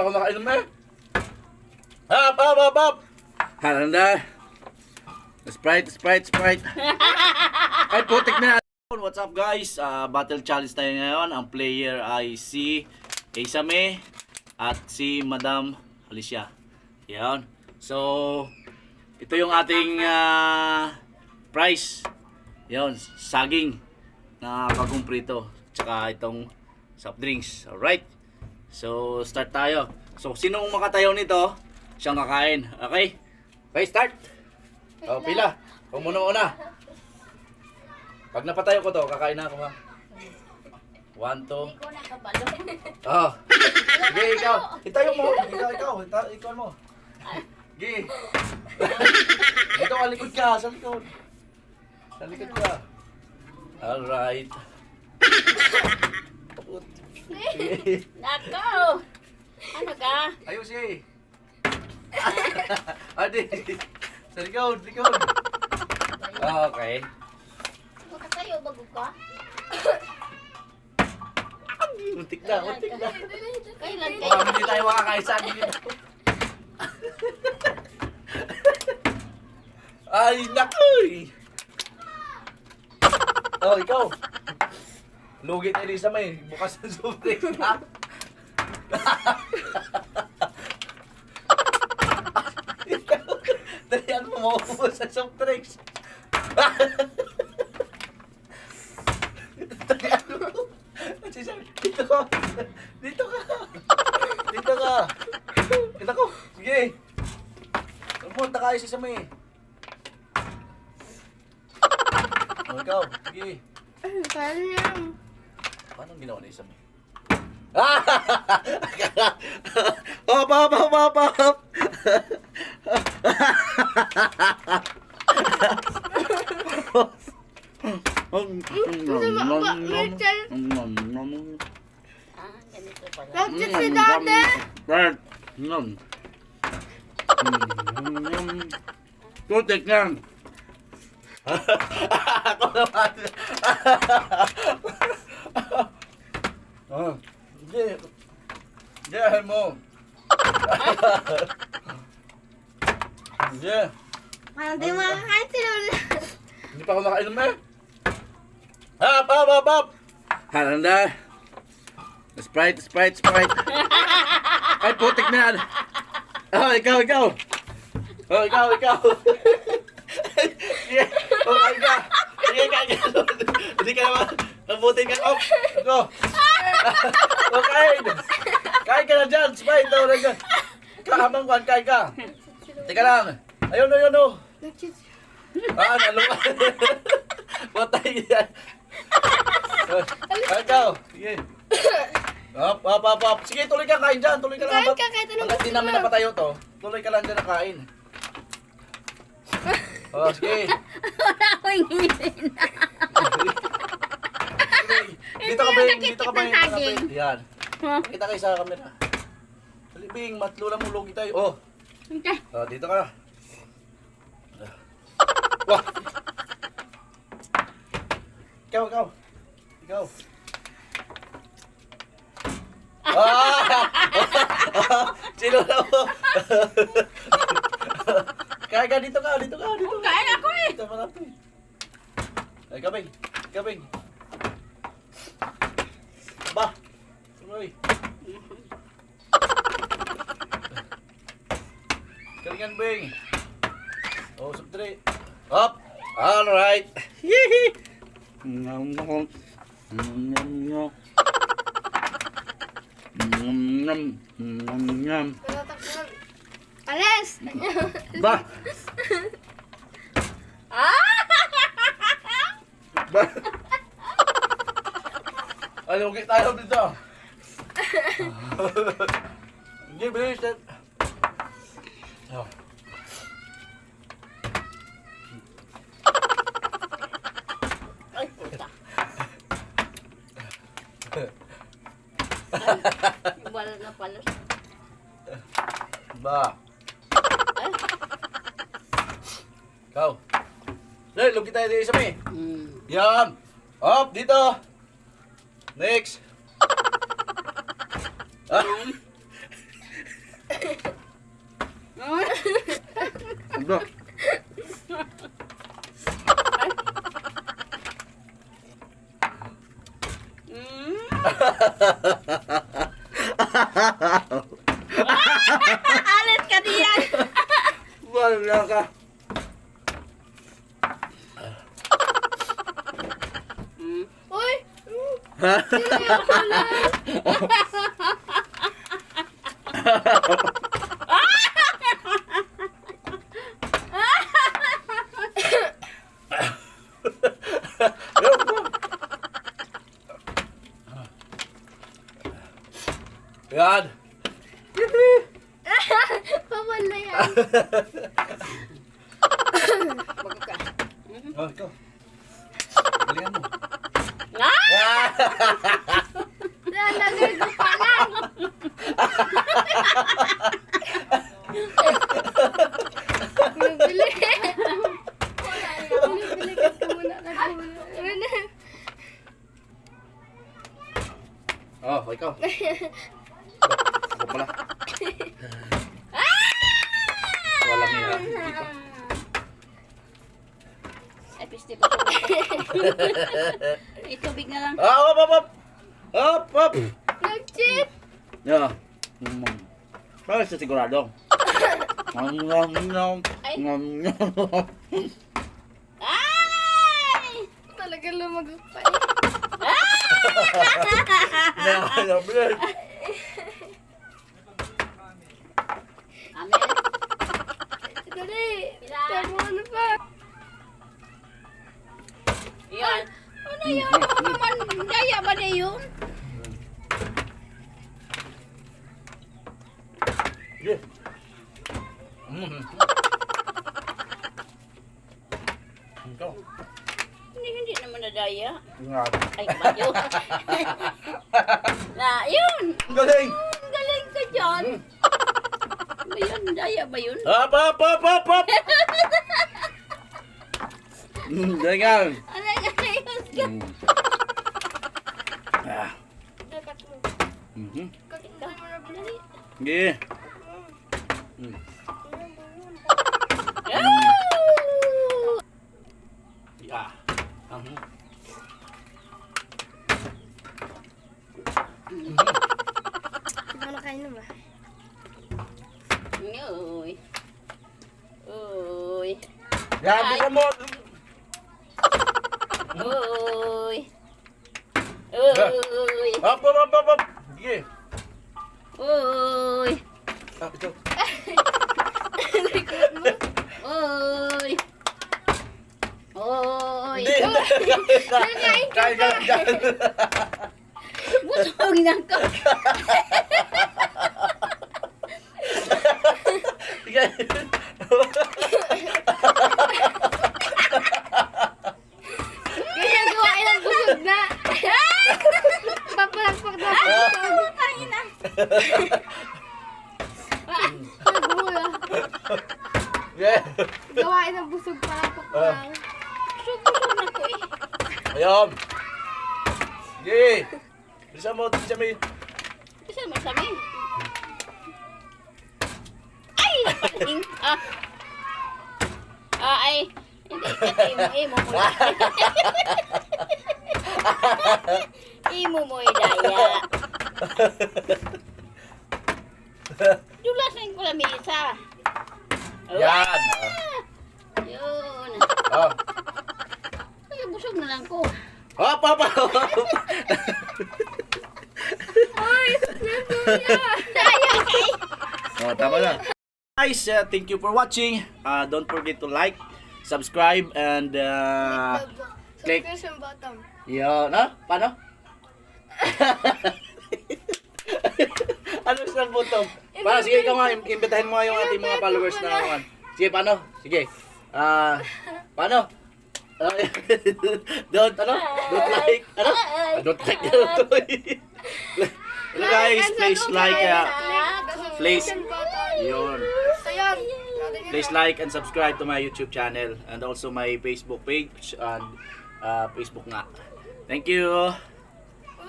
pa ako makainom eh. Hop, hop, hop, hop. Haranda. Sprite, Sprite, Sprite. Ay, putik na. What's up guys? Ah, battle challenge tayo ngayon. Ang player ay si Isame at si Madam Alicia. Yan. So, ito yung ating ah, price. Yan, saging na bagong prito. Tsaka itong soft drinks. Alright. So, start tayo. So, sinong makatayo nito, siyang kakain. Okay? Okay, start. Oh, pila. Kung muna una. Pag napatayo ko to, kakain na ako ha. One, two. Oh. Sige, ikaw. Itayo mo. Ikaw, ikaw. Ita ikaw mo. Sige. Dito ka, likod ka. Sa likod. Sa likod ka. Alright. Nako! Ano ka? Ayos eh. Adi. Sa likod, likod. Okay. Makatayo bago ka? Muntik na, muntik na. Kailan Baka kayo? hindi tayo makakain sa akin dito. Ay, nakoy! Oh, ikaw. Lugi tayo sa may. Bukas ng sobre. Ikaw, Dalihan mo maubos sa soft drinks. Dalihan mo. Dito ka. Dito ka. Dito ka. Kita ko. Sige. Pumunta kayo sa may. O ikaw. Sige. Kaya lang. Paano ginawa ni Isam? Ah! hop, hop, hop, hop, hop! Bakit si dati? Right. Nom. Tutik lang. Ako naman. Ah, Hindi. Hindi, mo. Hindi. Parang di makakain sila. Hindi pa ako nakainom eh. Hop, hop, hop, hop. Haranda. Sprite, Sprite, Sprite. Ay, putik na yan. Oh, ikaw, ikaw. Oh, ikaw, ikaw. Sige, oh, kain ka. Sige, kain ka. Hindi ka naman. Nabutin ka. Oh, ako. Oh, kain. Kain ka na dyan. Sprite, daw na dyan. Kahabang kwan, kain ka. Teka lang. Ayun, ayun, oh. Ah, nalo ka. Patay yan. Ah, ikaw. Sige. Hop, hop, hop, hop. Sige, tuloy ka kain dyan. Tuloy ka lang. Kain ka, kahit anong gusto namin mo. napatayo to, tuloy ka lang dyan na kain. Oh, sige. Wala akong hingin. Dito ka ba? Dito ka ba? Yan. Kita kayo sa camera. Bing, matlo lang mo logi tayo. Oh, Okay. oh dito ka. Wah! Ikaw, ikaw. Ikaw. Ah! Sino na mo? Kaya ka, dito ka, dito ka, dito ka. Kain ako eh. Dito malapit. Ay, kabing, kabing. Ba, tuloy. Galingan, Bing. Oh, subtray. Up. All right. Hihi. Nom nom. Nom nom. Nom nom. Nom nom. Alis! Ba. Ba. Ano, okay tayo dito. Hindi, bilis. Oh. Ay, puta. Wala na pala. Ba. Ay. Ikaw. Dahil, lugi tayo dito sa may. Hmm. Yan. Up, dito. Next. Ano? Alat ka diyan! Wala ka! Uy! Hindi ako lang! Yan. Pawala yan. Baga ka. Oh, ikaw. Galingan mo. Ah! Lalagay ko pa lang. Bili. Bili ka muna. Lagay mo na. Ano? Oh, ikaw. Ako pala. Walang iya. Dito. Ay, piste pa ito. Ay, tubig na lang. Ah, up, up, up. Up, up. Nag-cheat. Yeah. Mm. Para sa sigurado. Nom, nom, nom. Ay. Nom, nom. Ay! Talaga lumagok pa. Nakakalablad. Amen. Dali. Tamo ano pa. Yan. Ano yun? Man, daya ba na yun? Yeah. Mm. Ikaw. Hindi, hindi naman na daya. Ingat. Ay, yun? na, yun! Galing. Ang galing ka dyan. Ba yun? Daya ba yun? Up, up, up, up, up. Mm, Galingan. Nga ayos ka? Mm. Ah. Nakat mo. Mhm. Kat mo na bili. Sige. Mm. Oh! Yeah. Mhm. Di ba nakain ba? Uy. Uy. Ay. bisa mo. Uy. Uy. Up, up, up, up, up. Sige. Uy. Ah, ito. Uy. Uy. Hindi. Kain ka dyan. Busog na ko. Sige. Ganyan gawain ang busog na. Papalakpak na busog. Tayo na. Nagmula. Yeah. Gawain ang busog palakpak lang. Busog na ko eh. Ayun. Sige. Bisa mo, bisa mo. Kasi masabi. Ay! Paling. Ah. Ah, ay. Hindi ka imo imo mo. imo mo daya. Dulasan ko lang misa. Yan. Yun. Oh. Ay, busog na lang ko. Hop, hop. Ay! Daya kay. Oh, tama na. Guys, uh, thank you for watching. Uh, don't forget to like, subscribe, and uh, click. Subscription button. Yun, ha? Paano? ano sa button? Para sige ikaw nga, im- imbitahin mo nga yung ating mga followers na naman. Sige, paano? Sige. Ah, paano? Don't, ano? Don't like, ano? Ah, don't like, Hello guys, please like, uh, please, yun. Please like and subscribe to my YouTube channel and also my Facebook page and uh, Facebook nga. Thank you.